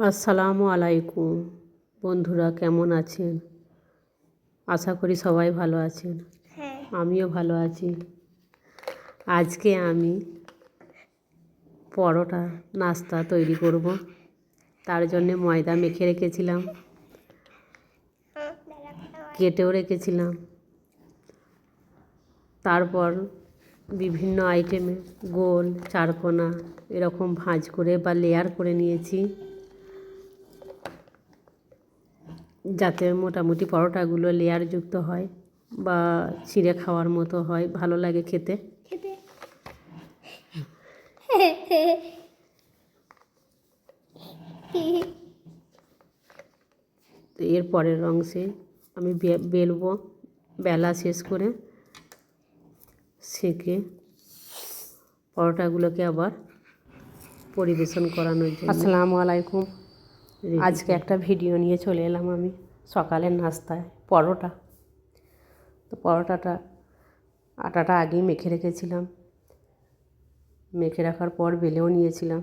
আসসালামু আলাইকুম। বন্ধুরা কেমন আছেন? আশা করি সবাই ভালো আছেন। হ্যাঁ। আমিও ভালো আছি। আজকে আমি পরোটা নাস্তা তৈরি করব। তার জন্যে ময়দা মেখে রেখেছিলাম। কেটেও রেখেছিলাম। তারপর বিভিন্ন আইটেমে গোল চারকোনা এরকম ভাঁজ করে বা লেয়ার করে নিয়েছি। যাতে মোটামুটি পরোটাগুলো লেয়ারযুক্ত হয় বা ছিঁড়ে খাওয়ার মতো হয় ভালো লাগে খেতে। এর পরের অংশে আমি বে- বেলবো বেলা শেষ করে সেঁকে পরোটাগুলোকে আবার পরিবেশন করানোর জন্য। আসসালামু আলাইকুম। আজকে একটা ভিডিও নিয়ে চলে এলাম আমি সকালের নাস্তায় পরোটা। তো পরোটাটা আটাটা আগেই মেখে রেখেছিলাম। মেখে রাখার পর বেলেও নিয়েছিলাম।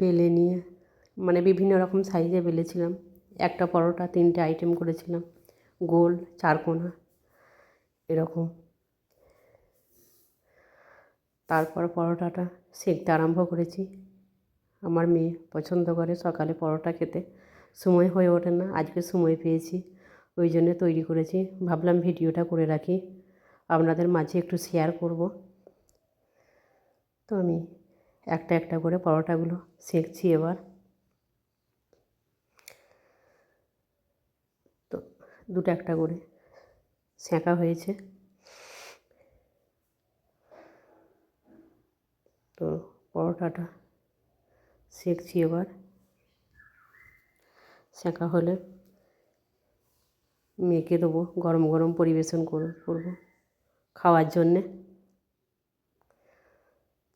বেলে নিয়ে মানে বিভিন্ন রকম সাইজে বেলেছিলাম। একটা পরোটা তিনটে আইটেম করেছিলাম। গোল চারকোনা এরকম। তারপর পরোটাটা সেঁকতে আরম্ভ করেছি। আমার মেয়ে পছন্দ করে সকালে পরোটা খেতে। সময় হয়ে ওঠে না, আজকে সময় পেয়েছি। ওই জন্য তৈরি করেছি। ভাবলাম ভিডিওটা করে রাখি। আপনাদের মাঝে একটু শেয়ার করব। তো আমি একটা একটা করে পরোটাগুলো সেঁকছি এবার। তো দুটো একটা করে সেঁকা হয়েছে। তো পরোটাটা সেঁকছি এবার। সেঁকা হলে মেখে দেবো, গরম গরম পরিবেশন করে করব খাওয়ার জন্যে।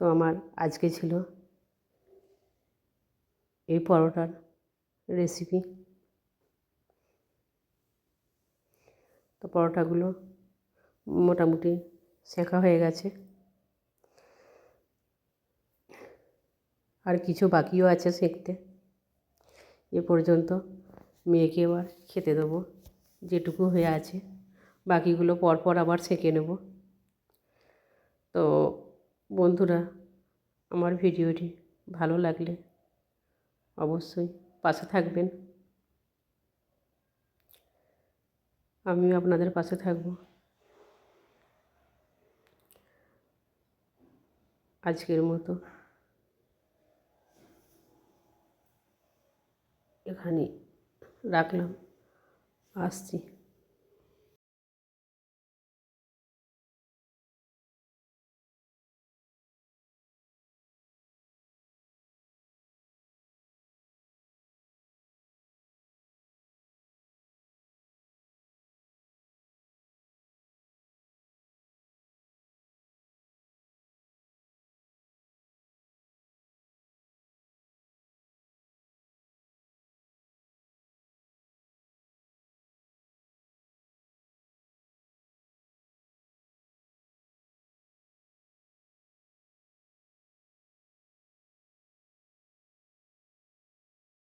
তো আমার আজকে ছিল এই পরোটার রেসিপি তো পরোটাগুলো মোটামুটি সেঁকা হয়ে গেছে। আর কিছু বাকিও আছে সেঁকতে এ পর্যন্ত মেয়েকে এবার খেতে দেবো, যেটুকু হয়ে আছে। বাকিগুলো পরপর আবার সেঁকে নেব। তো বন্ধুরা, আমার ভিডিওটি ভালো লাগলে অবশ্যই পাশে থাকবেন। আমিও আপনাদের পাশে থাকব। আজকের মতো এখানে রাখলাম আসছি